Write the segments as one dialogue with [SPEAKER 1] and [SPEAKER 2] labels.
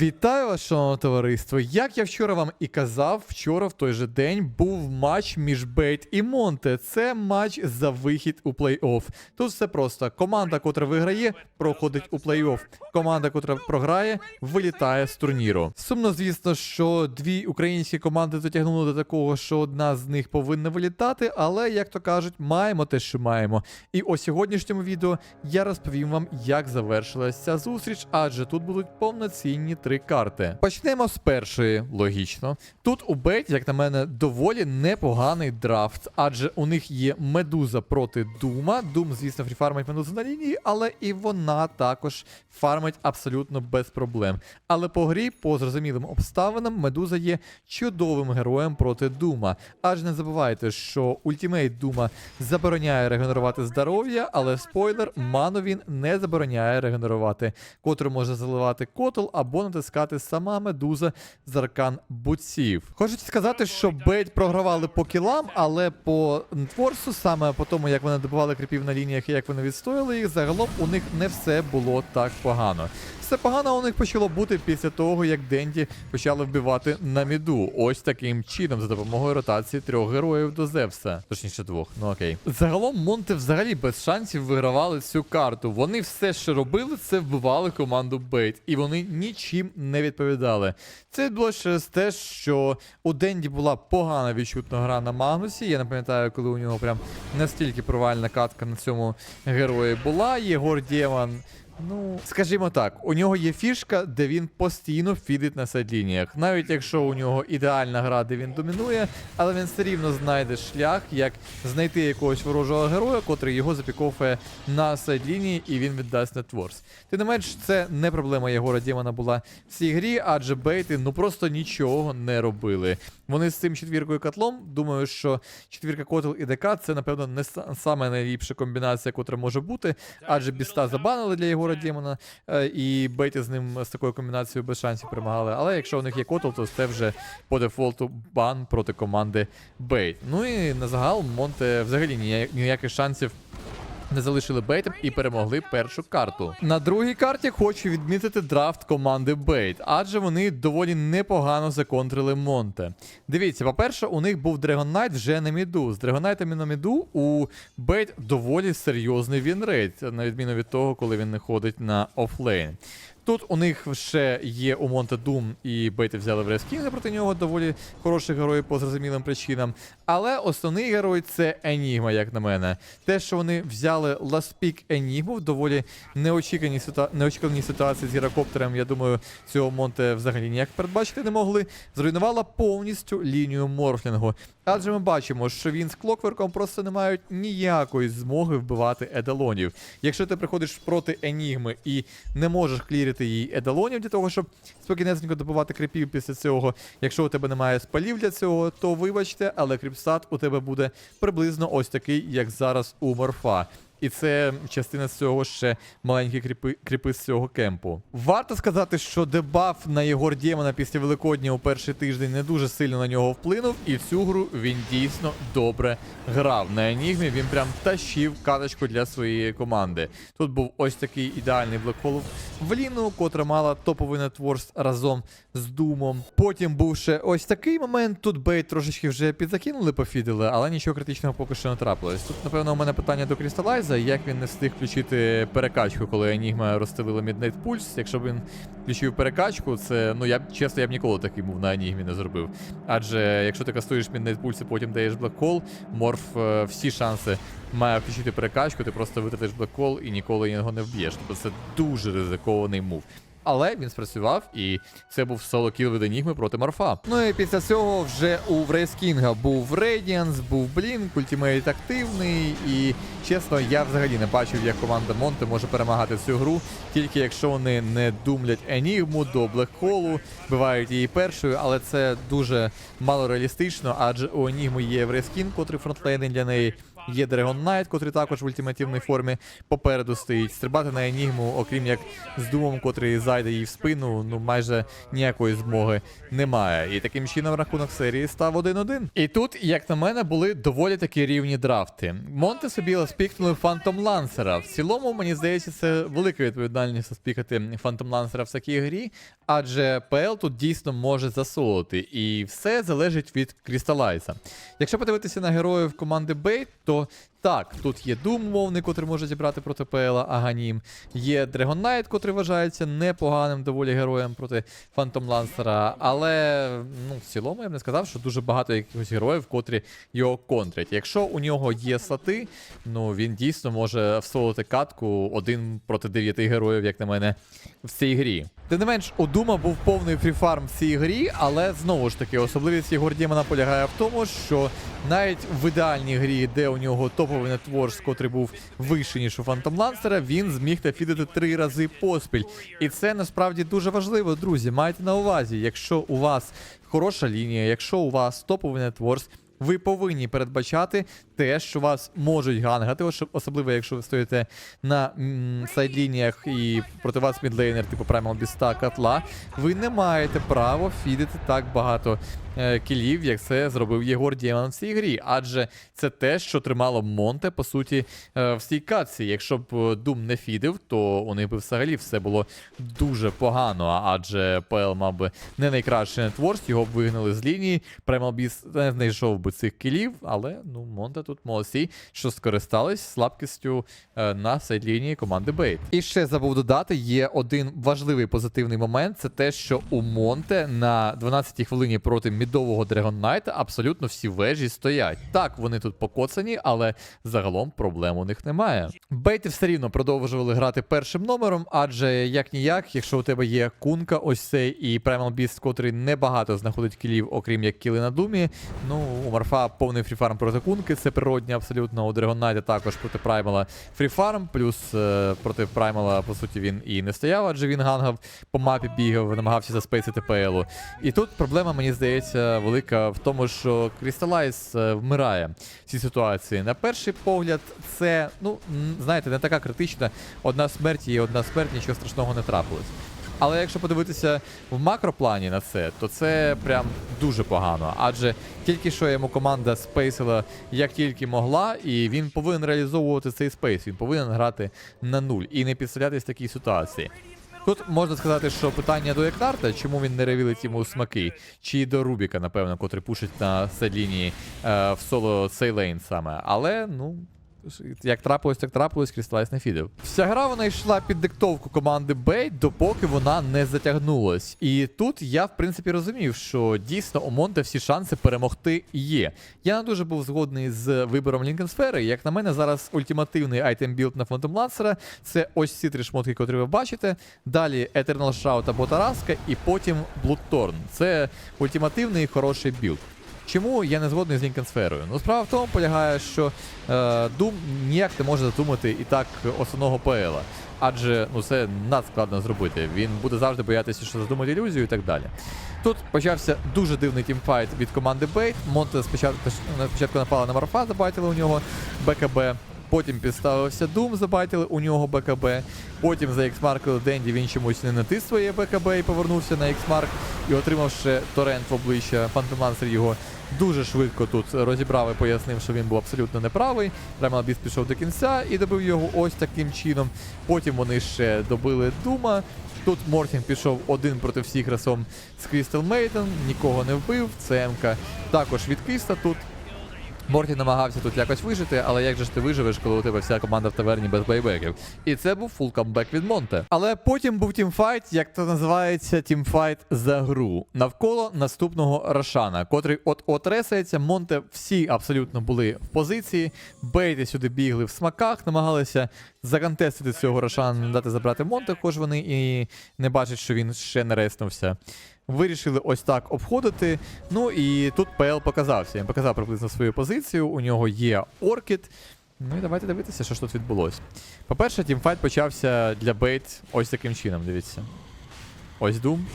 [SPEAKER 1] Вітаю вас, шановне товариство. Як я вчора вам і казав, вчора в той же день був матч між Бейт і Монте. Це матч за вихід у плей-офф. Тут все просто. Команда, котра виграє, проходить у плей-офф. Команда, котра програє, вилітає з турніру. Сумно, звісно, що дві українські команди дотягнули до такого, що одна з них повинна вилітати, але, як то кажуть, маємо те, що маємо. І у сьогоднішньому відео я розповім вам, як завершилася ця зустріч, адже тут будуть повноцінні три карти. Почнемо з першої, логічно. Тут у Бейт, як на мене, доволі непоганий драфт, адже у них є медуза проти Дума. Дум, звісно, фріфармить медузу на лінії, але і вона також фармить абсолютно без проблем. Але по грі, по зрозумілим обставинам, медуза є чудовим героєм проти Дума. Адже не забувайте, що ультімейт Дума забороняє регенерувати здоров'я, але спойлер, ману він не забороняє регенерувати, котру може заливати котл або натискати сама медуза з аркан бутсів. Хочуть сказати, що Бейт програвали по кілам, але по творсу, саме по тому, як вони добували кріпів на лініях і як вони відстояли їх, загалом у них не все було так погано. Все погано у них почало бути після того, як Денді почали вбивати на міду. Ось таким чином, за допомогою ротації трьох героїв до Зевса. Точніше двох, ну окей. Загалом Монте взагалі без шансів вигравали цю карту. Вони все, що робили, це вбивали команду Бейт, і вони нічим не відповідали. Це було через те, що у Денді була погана відчутна гра на Магнусі. Я не пам'ятаю, коли у нього прям настільки провальна катка на цьому герої була. Єгор Дєман. Ну, скажімо так, у нього є фішка, де він постійно фідить на сайдлініях. Навіть якщо у нього ідеальна гра, де він домінує, але він все рівно знайде шлях, як знайти якогось ворожого героя, котрий його запіковує на сайдлінії, і він віддасть нетворс. Ти не менш, це не проблема Єгора Дємана була в цій грі, адже бейти ну просто нічого не робили. Вони з цим четвіркою котлом. Думаю, що четвірка котл і ДК це, напевно, не са- саме найліпша комбінація, котра може бути, адже біста забанили для Єгора Дємона, е, і бейти з ним з такою комбінацією без шансів перемагали. Але якщо у них є котл, то це вже по дефолту бан проти команди Бейт. Ну і на загал Монте взагалі ніяких шансів не залишили бейтом і перемогли першу карту. На другій карті хочу відмітити драфт команди Бейт, адже вони доволі непогано законтрили Монте. Дивіться, по-перше, у них був Дрегонайт вже на міду. З Дрегонайтами на міду у Бейт доволі серйозний вінрейт, на відміну від того, коли він не ходить на офлейн. Тут у них ще є у Монте Дум і Бейти взяли в Рескінга проти нього доволі хороший герой по зрозумілим причинам. Але основний герой це Енігма, як на мене. Те, що вони взяли Pick Енігму в доволі неочіканій, ситуа... неочікуваній ситуації з гірокоптером, я думаю, цього Монте взагалі ніяк передбачити не могли. Зруйнувала повністю лінію морфлінгу. Адже ми бачимо, що він з клокверком просто не мають ніякої змоги вбивати едалонів. Якщо ти приходиш проти Енігми і не можеш клірити їй едалонів для того, щоб спокійнесенько добивати кріпів після цього. Якщо у тебе немає спалів для цього, то вибачте, але кріпстат у тебе буде приблизно ось такий, як зараз у морфа. І це частина з цього ще маленькі кріпи, кріпи з цього кемпу. Варто сказати, що дебаф на Єгор Дємона після Великодня у перший тиждень не дуже сильно на нього вплинув, і в цю гру він дійсно добре грав. На Енігмі він прям тащив каточку для своєї команди. Тут був ось такий ідеальний блекхол в Ліну, котра мала топовий нетворс разом з Думом. Потім був ще ось такий момент. Тут бейт трошечки вже підзакинули, пофідили, але нічого критичного поки що не трапилось. Тут, напевно, у мене питання до Крісталайза, як він не встиг включити перекачку, коли Енігма розстелила Midnight Pulse. Якщо б він включив перекачку, це ну я б чесно, я б ніколи такий мув на Енігмі не зробив. Адже якщо ти кастуєш Midnight Pulse і потім даєш Black Hole, Морф е, всі шанси має включити перекачку, ти просто витратиш Black Hole і ніколи його не вб'єш. Тобто це дуже ризикований мув. Але він спрацював, і це був соло кіл від Енігми проти Морфа. Ну і після цього вже у Врейскінга був Рейдіанс, був Блінк, ультимейт активний. І чесно, я взагалі не бачив, як команда Монте може перемагати цю гру, тільки якщо вони не думлять Енігму до Блекхолу, вбивають її першою, але це дуже мало реалістично, адже у Енігми є Врейскін, котрий фронтлейнить для неї. Є Dragon Knight, котрий також в ультимативній формі попереду стоїть. Стрибати на Енігму, окрім як з Думом, котрий зайде їй в спину, ну майже ніякої змоги немає. І таким чином рахунок серії став 1-1. І тут, як на мене, були доволі такі рівні драфти. Монте собі спікнули Фантом Лансера. В цілому, мені здається, це велика відповідальність спікати Фантом Лансера в такій грі, адже ПЛ тут дійсно може засолити, і все залежить від Крісталайза. Якщо подивитися на героїв команди Бейт, то so так, тут є Doom мовний, котрий може зібрати проти ПЛа Аганім. Є Dragon Knight, котрий вважається непоганим доволі героєм проти Фантом Лансера. Але ну, в цілому я б не сказав, що дуже багато якихось героїв, котрі його контрять. Якщо у нього є слати, ну він дійсно може всолити катку один проти дев'яти героїв, як на мене, в цій грі. Тим не менш, у Дума був повний фріфарм в цій грі, але знову ж таки, особливість Єгор Дємана полягає в тому, що навіть в ідеальній грі, де у нього топовий нетворс, котрий був вищий, ніж у Фантом Лансера, він зміг нафідити три рази поспіль. І це насправді дуже важливо, друзі. Майте на увазі, якщо у вас хороша лінія, якщо у вас топовий нетворс, ви повинні передбачати те, що вас можуть гангати, особливо якщо ви стоїте на сайдлініях і проти вас мідлейнер, типу Primal Біста, Котла. Ви не маєте права фідити так багато кілів, як це зробив Єгор Дєман в цій грі. Адже це те, що тримало Монте, по суті, е, в цій катці. Якщо б Дум не фідив, то у них би взагалі все було дуже погано. Адже ПЛ мав би не найкращий нетворс, його б вигнали з лінії. Beast не знайшов би цих кілів, але ну Монте тут молодці, що скористались слабкістю е, на сайдлінії команди Бейт. І ще забув додати, є один важливий позитивний момент: це те, що у Монте на 12-й хвилині проти Dragon Knight абсолютно всі вежі стоять. Так, вони тут покоцані, але загалом проблем у них немає. Бейти все рівно продовжували грати першим номером, адже як ніяк, якщо у тебе є кунка, ось цей і Primal Beast, котрий небагато знаходить кілів, окрім як кіли на думі. Ну, у Марфа повний фріфарм проти кунки, це природні абсолютно. У Knight також проти Праймала фріфарм, плюс е, проти Праймала, по суті, він і не стояв, адже він гангав по мапі бігав, намагався заспейсити ПЛу. І тут проблема, мені здається, велика в тому, що Crystallize е, вмирає в цій ситуації. На перший погляд, це, ну, знаєте, не така критична. Одна смерть є одна смерть, нічого страшного не трапилось. Але якщо подивитися в макроплані на це, то це прям дуже погано. Адже тільки що йому команда спейсила як тільки могла, і він повинен реалізовувати цей спейс. Він повинен грати на нуль і не підставлятись в такій ситуації. Тут можна сказати, що питання до Екнарта, чому він не ревілить йому смаки, чи до Рубіка, напевно, котрий пушить на лінії е, в соло цей лейн саме. Але, ну. Як трапилось, так трапилось, Крісталайс не фідив. Вся гра вона йшла під диктовку команди Бейт, допоки вона не затягнулась. І тут я, в принципі, розумів, що дійсно у Монте всі шанси перемогти є. Я не дуже був згодний з вибором Лінкенсфери. Як на мене, зараз ультимативний айтем білд на Фантом Лансера це ось ці три шмотки, котрі ви бачите. Далі Eternal Shout або Тараска, і потім Bloodthorn. Це ультимативний хороший білд. Чому я не згодний з Лінкенсферою? Ну, справа в тому полягає, що е, Doom ніяк не може задумати і так основного ПЛа. Адже ну це надскладно зробити. Він буде завжди боятися, що задумати ілюзію і так далі. Тут почався дуже дивний тімфайт від команди Бейт. Монте спочатку, спочатку напала на Марфа, забайтили у нього БКБ. Потім підставився Doom, забайтили у нього БКБ. Потім за X-маркили Денді, він чомусь не натис своє БКБ і повернувся на X-марк і отримав ще торрент в обличчя. Лансер його дуже швидко тут розібрав і пояснив, що він був абсолютно неправий. Primal Beast пішов до кінця і добив його ось таким чином. Потім вони ще добили Дума. Тут Мортін пішов один проти всіх разом з Крістал Мейтон, нікого не вбив. ЦМК також від Киста тут. Морті намагався тут якось вижити, але як же ж ти виживеш, коли у тебе вся команда в таверні без бейбеків? І це був фул камбек від Монте. Але потім був тімфайт, як то називається, тімфайт за гру навколо наступного Рошана, котрий от от ресається. Монте всі абсолютно були в позиції. Бейти сюди бігли в смаках, намагалися законтестити цього Рошана, не дати забрати Монте, хоч вони і не бачать, що він ще не реснувся. Вирішили ось так обходити. Ну і тут ПЛ показався. Він показав приблизно свою позицію. У нього є Оркід. Ну і давайте дивитися, що ж тут відбулося. По-перше, тімфайт почався для Бейт ось таким чином. Дивіться. Ось Дум.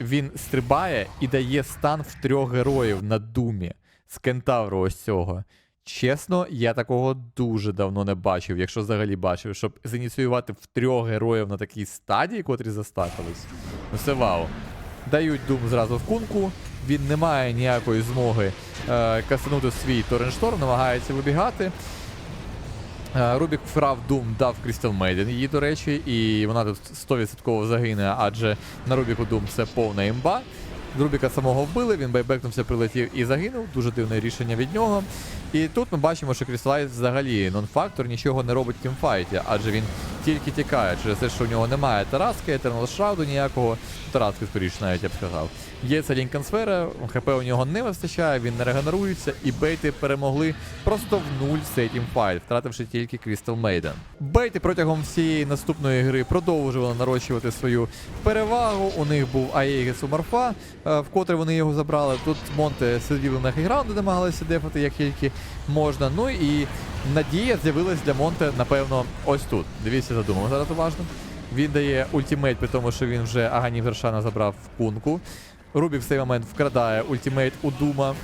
[SPEAKER 1] Він стрибає і дає стан в трьох героїв на Думі з кентавру ось цього. Чесно, я такого дуже давно не бачив, якщо взагалі бачив, щоб зініціювати в трьох героїв на такій стадії, котрі застакались. Ну це вау. Дають дум зразу в кунку. Він не має ніякої змоги е, касанути свій Тореншторм, намагається вибігати. Е, Рубік вкрав Дум, дав Крістал Мейден її, до речі, і вона тут 100% загине, адже на Рубіку Дум це повна імба. Рубіка самого вбили, він байбекнувся, прилетів і загинув. Дуже дивне рішення від нього. І тут ми бачимо, що Крісталайз взагалі нон-фактор нічого не робить в тімфайті, адже він тільки тікає через те, що у нього немає Тараски, Етернал Шрауду ніякого. Тараски, скоріше, навіть я б сказав. Є ця Лінкан сфера, ХП у нього не вистачає, він не регенерується, і бейти перемогли просто в нуль цей тімфайт, втративши тільки Крістал Мейден. Бейти протягом всієї наступної гри продовжували нарощувати свою перевагу. У них був Аєгіс у Марфа, е, вкотре вони його забрали. Тут Монте сиділи на хейграунди, намагалися дефати як тільки можна. Ну і надія з'явилась для Монте, напевно, ось тут. Дивіться, задумав зараз уважно. Він дає ультимейт, при тому, що він вже Аганів Гершана забрав в кунку. Рубік в цей момент вкрадає ультимейт у Дума.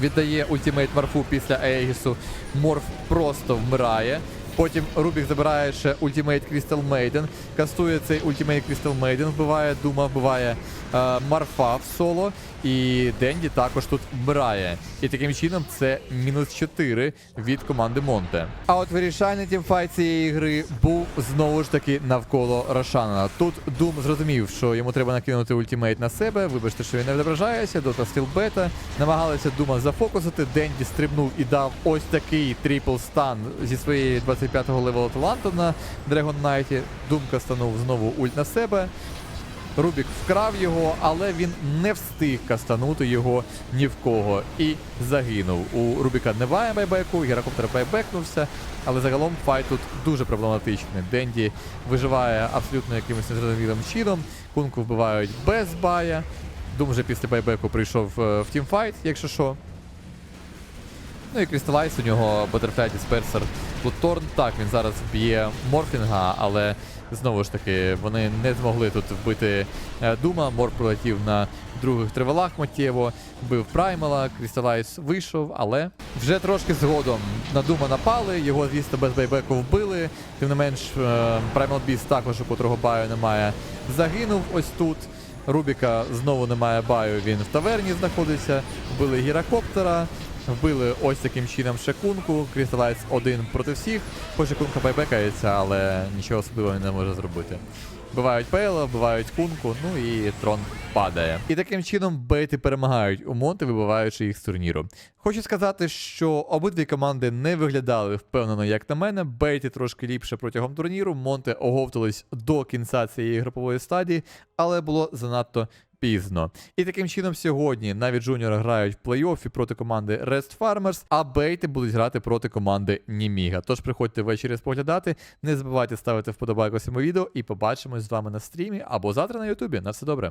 [SPEAKER 1] Віддає ультимейт Марфу після Егісу. Морф просто вмирає. Потім Рубік забирає ще ультимейт Crystal Maiden, кастує цей ультимейт Crystal Maiden, вбиває Дума, вбиває е, Марфа в соло. І Денді також тут вмирає. І таким чином це мінус 4 від команди Монте. А от вирішальний тімфайт цієї гри був знову ж таки навколо Рошана. Тут Дум зрозумів, що йому треба накинути ультимейт на себе. Вибачте, що він не відображається. Дота стіл бета. Намагалися Дума зафокусити. Денді стрибнув і дав ось такий трипл стан зі своєї 25-го левелу таланту на Dragon Knight. Дум кастанув знову ульт на себе. Рубік вкрав його, але він не встиг кастанути його ні в кого і загинув. У Рубіка немає байбеку, Геракоптер байбекнувся, але загалом файт тут дуже проблематичний. Денді виживає абсолютно якимось незрозумілим чином. Кунку вбивають без бая. Дум вже після байбеку прийшов е, в тімфайт, якщо що. Ну і Крісталайс у нього Butterfly Disperser Плуторн. Так, він зараз б'є Морфінга, але знову ж таки вони не змогли тут вбити е, Дума. Морф прилетів на других тривелах миттєво, вбив Праймала, Крісталайс вийшов, але вже трошки згодом на Дума напали, його, звісно, без байбеку вбили. Тим не менш, Праймал Біс також, у котрого баю немає, загинув ось тут. Рубіка знову немає баю, він в таверні знаходиться. Вбили гірокоптера, вбили ось таким чином Шекунку. Крісталайз один проти всіх. Хоч Шекунка байбекається, але нічого особливого не може зробити. Вбивають Пейла, вбивають кунку, ну і трон падає. І таким чином бейти перемагають у Монти, вибиваючи їх з турніру. Хочу сказати, що обидві команди не виглядали впевнено, як на мене. Бейти трошки ліпше протягом турніру. Монте оговтались до кінця цієї групової стадії, але було занадто пізно. І таким чином сьогодні навіть джуніори грають в плей-оффі проти команди Rest Farmers, а бейти будуть грати проти команди Німіга. Тож приходьте ввечері споглядати. Не забувайте ставити вподобайку цьому відео і побачимось з вами на стрімі або завтра на Ютубі. На все добре.